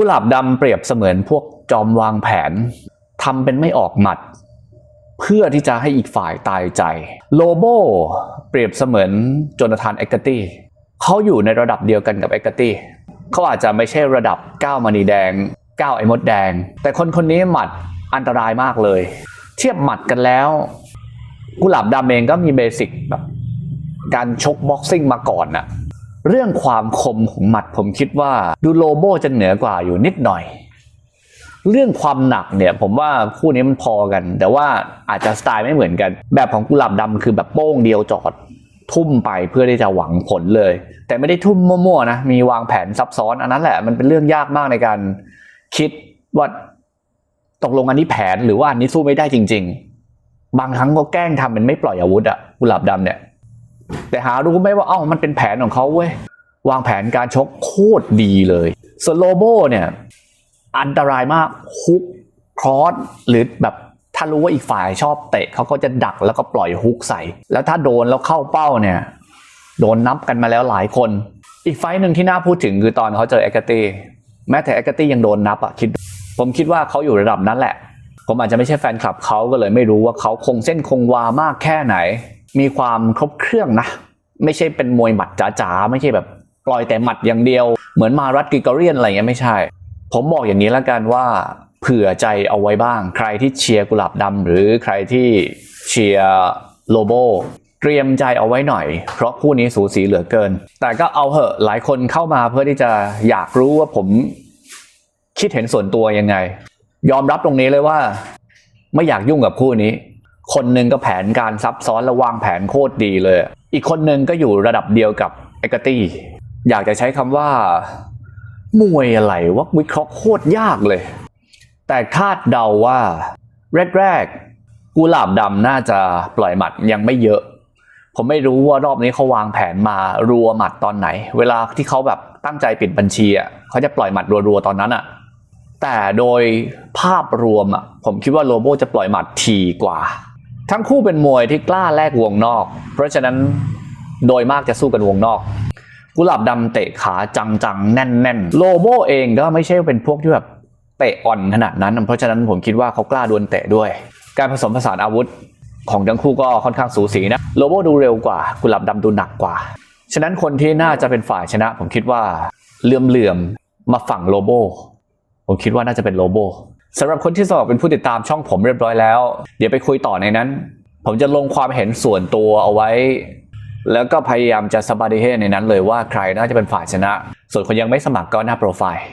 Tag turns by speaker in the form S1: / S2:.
S1: กุหลาบดำเปรียบเสมือนพวกจอมวางแผนทำเป็นไม่ออกหมัด เพื่อที่จะให้อีกฝ่ายตายใจ โลโบเปรียบเสมือนโจนาธานเอกตี้เขาอยู่ในระดับเดียวกันกับเอกตี้เขาอาจจะไม่ใช่ระดับก้าวมณีแดงก้าวไอ้มดแดง แต่คนคนนี้หมัดอันตรายมากเลย เทียบหมัดกันแล้ว กุหลาบดำเองก็มีเบสิกแบบการชกบ็อกซิ่งมาก่อนน่ะ เรื่องความคมของหมัดผมคิดว่าดูโลโบจะเหนือกว่าอยู่นิดหน่อย เรื่องความหนักเนี่ยผมว่าคู่นี้มันพอกัน แต่ว่าอาจจะสไตล์ไม่เหมือนกัน แบบของกุหลาบดำคือแบบโป้งเดียวจอด ทุ่มไปเพื่อที่จะหวังผลเลย แต่ไม่ได้ทุ่มมั่วๆนะมีวางแผนซับซ้อน อันนั้นแหละมันเป็นเรื่องยากมากในการคิดว่าตกลงอันนี้แผนหรือว่าอันนี้สู้ไม่ได้จริง ๆ บางครั้งก็แกล้งทำเป็นไม่ปล่อยอาวุธอะกุหลาบดำเนี่ย แต่หารู้ไหมว่าเอ้ามันเป็นแผนของเขาเว้ยวางแผนการชกโคตรดีเลยส่วนโลโบเนี่ยอันตรายมากฮุกครอสหรือแบบถ้ารู้ว่าอีกฝ่ายชอบเตะเขาก็จะดักแล้วก็ปล่อยฮุกใส่ แล้วถ้าโดนแล้วเข้าเป้าเนี่ย โดนนับกันมาแล้วหลายคน อีกไฟหนึ่งที่น่าพูดถึงคือตอนเขาเจอเอกตี้แม้แต่เอกตี้ยังโดนนับอะคิด ผมคิดว่าเขาอยู่ระดับนั้นแหละ ผมอาจจะไม่ใช่แฟนคลับเขาก็เลยไม่รู้ว่าเขาคงเส้นคงวามากแค่ไหน มีความครบเครื่องนะ ไม่ใช่เป็นมวยหมัดจ๋าๆ ไม่ใช่แบบปล่อยแต่หมัดอย่างเดียว เหมือนมารัตกิกอเรียนอะไรเงี้ยไม่ใช่ ผมบอกอย่างนี้แล้วกันว่าเผื่อใจเอาไว้บ้าง ใครที่เชียร์กุหลาบดำหรือใครที่เชียร์โลโบเตรียมใจเอาไว้หน่อย เพราะคู่นี้สูสีเหลือเกิน แต่ก็เอาเหอะหลายคนเข้ามาเพื่อที่จะอยากรู้ว่าผมคิดเห็นส่วนตัวยังไง ยอมรับตรงนี้เลยว่า ไม่อยากยุ่งกับคู่นี้ คนหนึ่งก็แผนการซับซ้อนและวางแผนโคตรดีเลย อีกคนหนึ่งก็อยู่ระดับเดียวกับเอกตี้อยากจะใช้คำว่า มวยอะไรว่าวิเคราะห์โคตรยากเลย แต่คาดเดาว่าแรกๆกุหลาบดำน่าจะปล่อยหมัดยังไม่เยอะ ผมไม่รู้ว่ารอบนี้เขาวางแผนมารัวหมัดตอนไหน เวลาที่เขาแบบตั้งใจปิดบัญชีอะเขาจะปล่อยหมัดรัวๆตอนนั้นอะแต่โดยภาพรวมอะผมคิดว่าโลโบจะปล่อยหมัดทีกว่า ทั้งคู่เป็นมวยที่กล้าแลกวงนอก เพราะฉะนั้นโดยมากจะสู้กันวงนอก กุหลาบดำเตะขาจังๆ แน่นๆ โลโบเองก็ไม่ใช่เป็นพวกที่แบบเตะอ่อนขนาดนั้น เพราะฉะนั้นผมคิดว่าเขากล้าดวลเตะด้วย การผสมผสานอาวุธของทั้งคู่ก็ค่อนข้างสูสีนะ โลโบดูเร็วกว่า กุหลาบดำดูหนักกว่า ฉะนั้นคนที่น่าจะเป็นฝ่ายชนะ ผมคิดว่าเลื่อมๆมาฝั่งโลโบผมคิดว่าน่าจะเป็นโลโบ สำหรับคนที่สมัครเป็นผู้ติดตามช่องผมเรียบร้อยแล้ว เดี๋ยวไปคุยต่อในนั้น ผมจะลงความเห็นส่วนตัวเอาไว้ แล้วก็พยายามจะสบาดีเฮในนั้นเลยว่าใครน่าจะเป็นฝ่ายชนะ ส่วนคนยังไม่สมัครก็หน้าโปรไฟล์